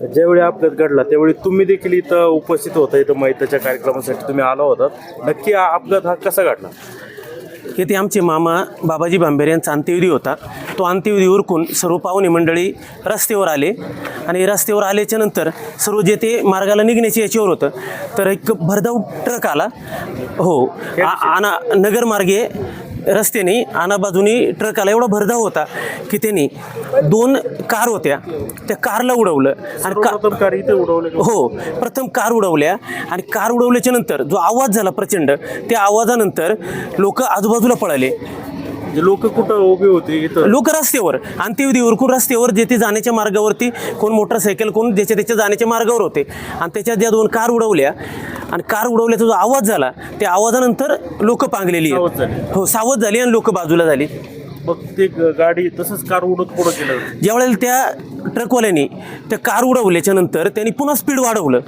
ज्यावेळी अपघात घडला त्यावेळी तुम्ही देखील इथं उपस्थित होता इथं मैताच्या कार्यक्रमासाठी तुम्ही आला होता. नक्की हा अपघात हा कसा घडला? येथे आमचे मामा बाबाजी भांबेरे यांचा अंत्यविधी होता. तो अंत्यविधी उरकून सर्व पाहुणे मंडळी रस्त्यावर आले. आणि रस्त्यावर आल्याच्यानंतर सर्व जे ते मार्गाला निघण्याचे याच्यावर होतं. तर एक भरधाव ट्रक आला. हो आ- आना नगरमार्गे रस्त्याने आना बाजूनी ट्रक आला एवढा भरधाव होता की त्यांनी दोन कार होत्या. त्या कारला उडवलं. आणि का कार इथं उडवले हो प्रथम कार उडवल्या. आणि कार उडवल्याच्या नंतर जो आवाज झाला प्रचंड त्या आवाजानंतर लोक आजूबाजूला पळाले. लोक कुठं उभे होते इथं? लोक रस्त्यावर अंत्यविधी उरकून रस्त्यावर जेथे जाण्याच्या मार्गावरती कोण मोटरसायकल कोण ज्याच्या त्याच्या जाण्याच्या मार्गावर होते. आणि त्याच्यात ज्या दोन कार उडवल्या आणि कार उडवल्याचा जो आवाज झाला त्या आवाजानंतर लोक पांगलेली आहेत. सावध झाली. हो सावध झाली आणि लोक बाजूला झाली. मग ते ग- गाडी तसंच कार उडत पुढं गेलं. ज्यावेळेला त्या ट्रकवाल्याने त्या कार उडवल्याच्या नंतर त्यांनी पुन्हा स्पीड वाढवलं.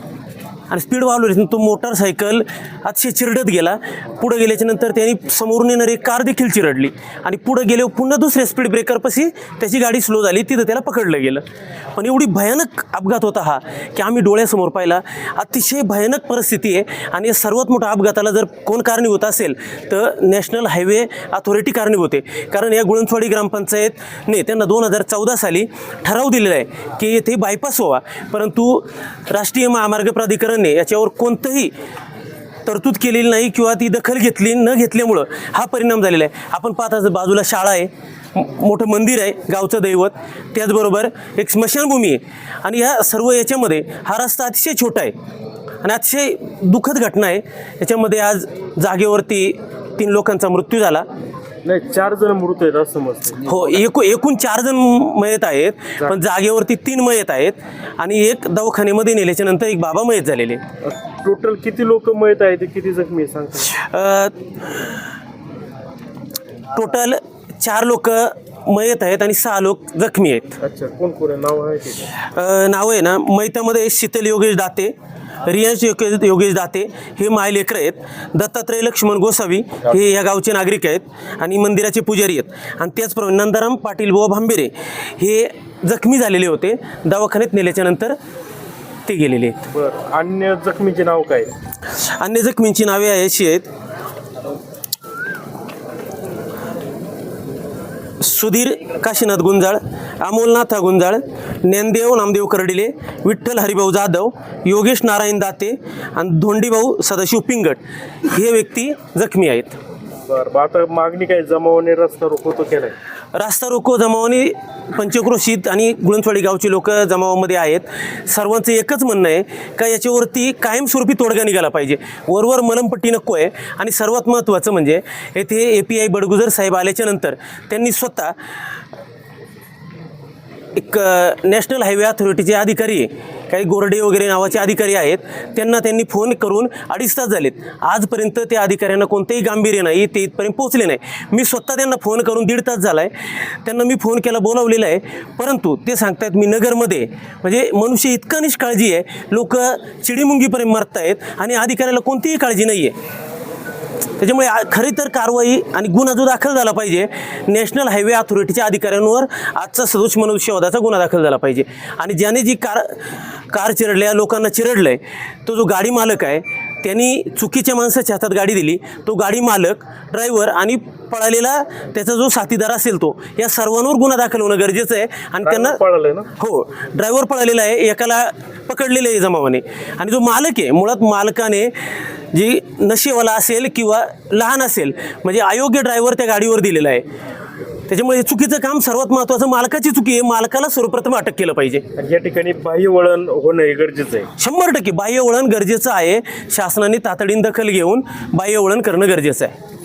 आणि स्पीड वाढवली. तो मोटारसायकल अतिशय चिरडत गेला. पुढं गेल्याच्यानंतर त्यांनी समोरून येणारी एक कार देखील चिरडली. आणि पुढं गेल्यावर पुन्हा दुसऱ्या स्पीड ब्रेकरपाशी त्याची गाडी स्लो झाली. तिथं त्याला पकडलं गेलं. पण एवढी भयानक अपघात होता हा की आम्ही डोळ्यासमोर पाहिला. अतिशय भयानक परिस्थिती आहे. आणि या सर्वात मोठ्या अपघाताला जर कोण कारणीभूत असेल तर नॅशनल हायवे अथॉरिटी कारणीभूत आहे कारण या गुळणस्वाडी ग्रामपंचायतने त्यांना दोन हजार चौदा साली ठराव दिलेला आहे की येथे बायपास व्हावा. परंतु राष्ट्रीय महामार्ग प्राधिकरण प्राधिकरणने याच्यावर कोणतंही तरतूद केलेली नाही किंवा ती दखल घेतली न घेतल्यामुळं हा परिणाम झालेला आहे. आपण पाहता बाजूला शाळा आहे मोठं मंदिर आहे गावचं दैवत त्याचबरोबर एक स्मशानभूमी आहे. आणि ह्या सर्व याच्यामध्ये हा रस्ता अतिशय छोटा आहे आणि अतिशय दुःखद घटना आहे. याच्यामध्ये आज जागेवरती तीन लोकांचा मृत्यू झाला. नाही चार जण मृत आहेत असं समजतं हो एकू एकूण चार जण मयत आहेत पण जागेवरती तीन मयत आहेत आणि एक दवाखान्यामध्ये नेल्याच्या नंतर एक बाबा मयत झालेले टोटल किती लोक मयत आहेत ते किती जखमी सांगता टोटल चार लोक मयत आहेत आणि सहा लोक जखमी आहेत. अच्छा कोण कोण आहे? नाव आहे ते अ, नाव आहे ना मैतामध्ये शीतल योगेश दाते रियांश योगेश योगेश दाते हे माय लेकरं आहेत. दत्तात्रय लक्ष्मण गोसावी हे या गावचे नागरिक आहेत आणि मंदिराचे पुजारी आहेत. आणि त्याचप्रमाणे नंदाराम पाटील बुवा भांबेरे हे जखमी झालेले होते. दवाखान्यात नेल्याच्या नंतर ते गेलेले आहेत. बरं अन्य जखमीचे नाव काय? अन्य जखमींची नावे अशी आहेत. सुधीर काशीनाथ गुंजाळ अमोलनाथा गुंजाळ ज्ञानदेव नामदेव कर्डिले विठ्ठल हरिभाऊ जाधव योगेश नारायण दाते आणि धोंडीभाऊ सदाशिव पिंगट हे व्यक्ती जखमी आहेत. बरं मग आता मागणी काय जमावणे रस्ता रोको तो केलाय? रास्ता रोको जमावाने पंचक्रोशीत आणि गुळणचवाडी गावची लोक जमावामध्ये आहेत. सर्वांचं एकच म्हणणं आहे का याच्यावरती कायमस्वरूपी तोडगा निघाला पाहिजे. वरवर मलमपट्टी नको आहे. आणि सर्वात महत्त्वाचं म्हणजे येथे ए पी आय बडगुजर साहेब आल्याच्यानंतर त्यांनी स्वतः एक नॅशनल हायवे अथॉरिटीचे अधिकारी काही गोरडे वगैरे नावाचे अधिकारी आहेत त्यांना त्यांनी फोन करून अडीच तास झालेत. आजपर्यंत त्या अधिकाऱ्यांना कोणतेही गांभीर्य नाही ते इथपर्यंत पोहोचले नाही. मी स्वतः त्यांना फोन करून दीड तास झाला आहे त्यांना मी फोन केला बोलावलेला आहे. परंतु ते सांगतायत मी नगरमध्ये म्हणजे मनुष्य इतका निष्काळजी आहे लोक चिडीमुंगीपर्यंत मरत आहेत आणि अधिकाऱ्याला कोणतीही काळजी नाही आहे त्याच्यामुळे खरी तर कारवाई आणि गुन्हा जो दाखल झाला पाहिजे नॅशनल हायवे अथॉरिटीच्या अधिकाऱ्यांवर आजचा सदोष मनुष्यवधाचा गुन्हा दाखल झाला पाहिजे. आणि ज्याने जी कार कार चिरडल्या लोकांना चिरडलंय तो जो गाडी मालक आहे त्यांनी चुकीच्या माणसाच्या हातात गाडी दिली. तो गाडी मालक ड्रायव्हर आणि पळालेला त्याचा जो साथीदार असेल तो या सर्वांवर गुन्हा दाखल होणं गरजेचं आहे. आणि त्यांना हो ड्रायव्हर पळालेला आहे एकाला पकडलेलं आहे जमावाने. आणि जो मालक आहे मुळात मालकाने जी नशेवाला असेल किंवा लहान असेल म्हणजे अयोग्य ड्रायव्हर त्या गाडीवर दिलेला आहे. त्याच्यामुळे चुकीचं काम सर्वात महत्त्वाचं मालकाची चुकी आहे मालकाला सर्वप्रथम अटक केलं पाहिजे. या ठिकाणी बाह्य वळण होणं हे गरजेचं आहे. शंभर टक्के बाह्य वळण गरजेचं आहे. शासनाने तातडीने दखल घेऊन बाह्य वळण करणं गरजेचं आहे.